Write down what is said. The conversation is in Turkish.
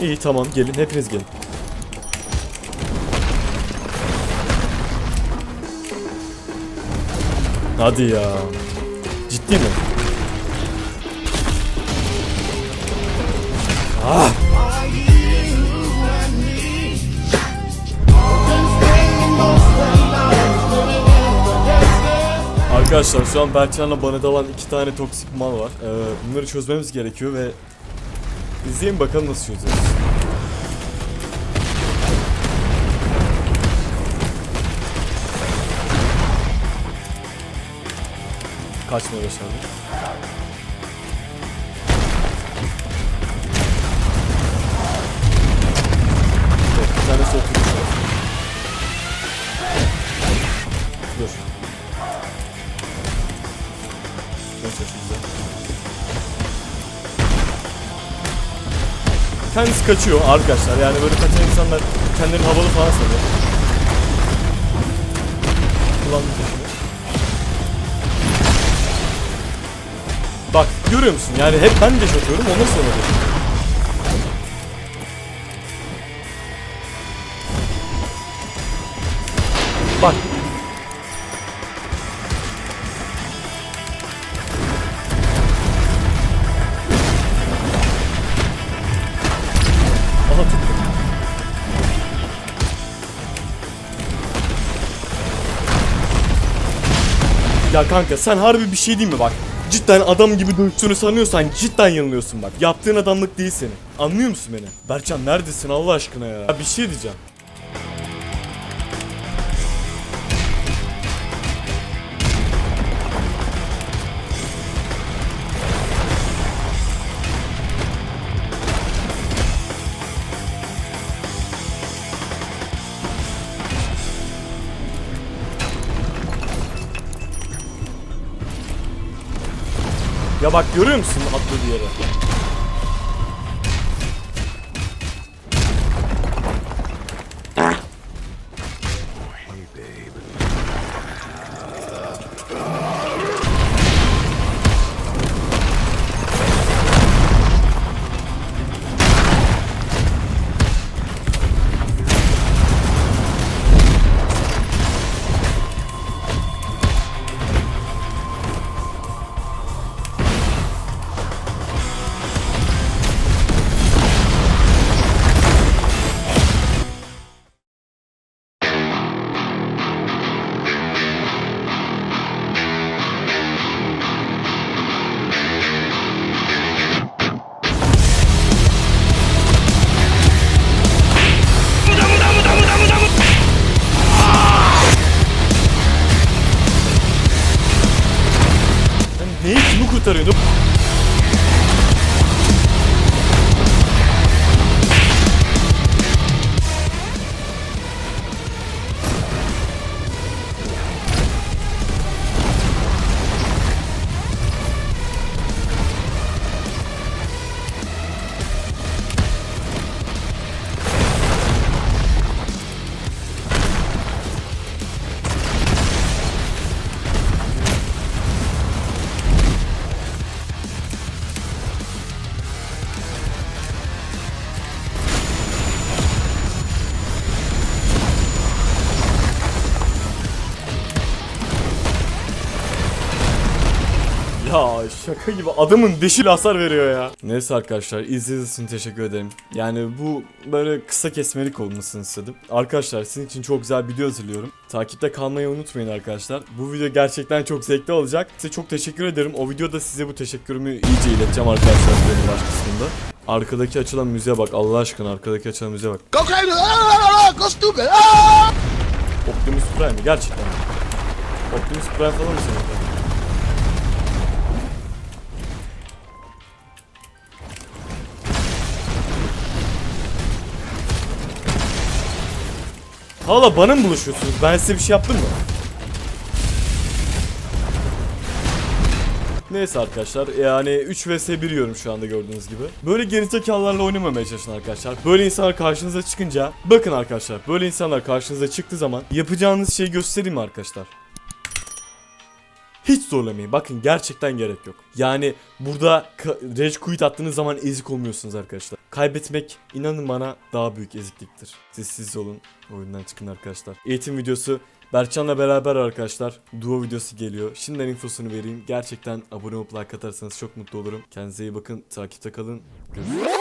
İyi tamam gelin hepiniz gelin. Hadi ya. Ciddi mi? Ah! Arkadaşlar şu an Berçan'la bana iki tane toksik mal var. Ee, bunları çözmemiz gerekiyor ve izleyin bakalım nasıl çözeceğiz. Kaçma başardı. Evet, bir tanesi oturmuş. Kendisi kaçıyor arkadaşlar yani böyle kaçan insanlar kendilerini havalı falan sanıyor. Kullandım. Bak görüyor musun yani hep ben deş atıyorum ondan sonra deş. Bak Ya kanka sen harbi bir şey değil mi bak? Cidden adam gibi dövüştüğünü sanıyorsan cidden yanılıyorsun bak. Yaptığın adamlık değil senin. Anlıyor musun beni? Berçan neredesin Allah aşkına ya? ya bir şey diyeceğim. Ya bak görüyor musun atladığı yere? 기다리는 Ya şaka gibi adamın dişi hasar veriyor ya. Neyse arkadaşlar izlediğiniz için teşekkür ederim. Yani bu böyle kısa kesmelik olmasını istedim. Arkadaşlar sizin için çok güzel video hazırlıyorum. Takipte kalmayı unutmayın arkadaşlar. Bu video gerçekten çok zevkli olacak. Size çok teşekkür ederim. O videoda size bu teşekkürümü iyice ileteceğim arkadaşlar videonun baş kısmında. Arkadaki açılan müziğe bak Allah aşkına arkadaki açılan müziğe bak. Ah, stupid! Ah! Optimus Prime? Gerçekten. Optimus Prime falan mı senin? Hala bana mı buluşuyorsunuz? Ben size bir şey yaptım mı? Neyse arkadaşlar yani 3 vs 1 yiyorum şu anda gördüğünüz gibi. Böyle gerizekalılarla oynamamaya çalışın arkadaşlar. Böyle insanlar karşınıza çıkınca bakın arkadaşlar böyle insanlar karşınıza çıktığı zaman yapacağınız şeyi göstereyim arkadaşlar? Hiç zorlamayın. Bakın gerçekten gerek yok. Yani burada rage quit attığınız zaman ezik olmuyorsunuz arkadaşlar. Kaybetmek inanın bana daha büyük ezikliktir. Siz siz olun. Oyundan çıkın arkadaşlar. Eğitim videosu Berkcan'la beraber arkadaşlar duo videosu geliyor. Şimdiden infosunu vereyim. Gerçekten abone olup like atarsanız çok mutlu olurum. Kendinize iyi bakın. Takipte kalın. Görüşürüz.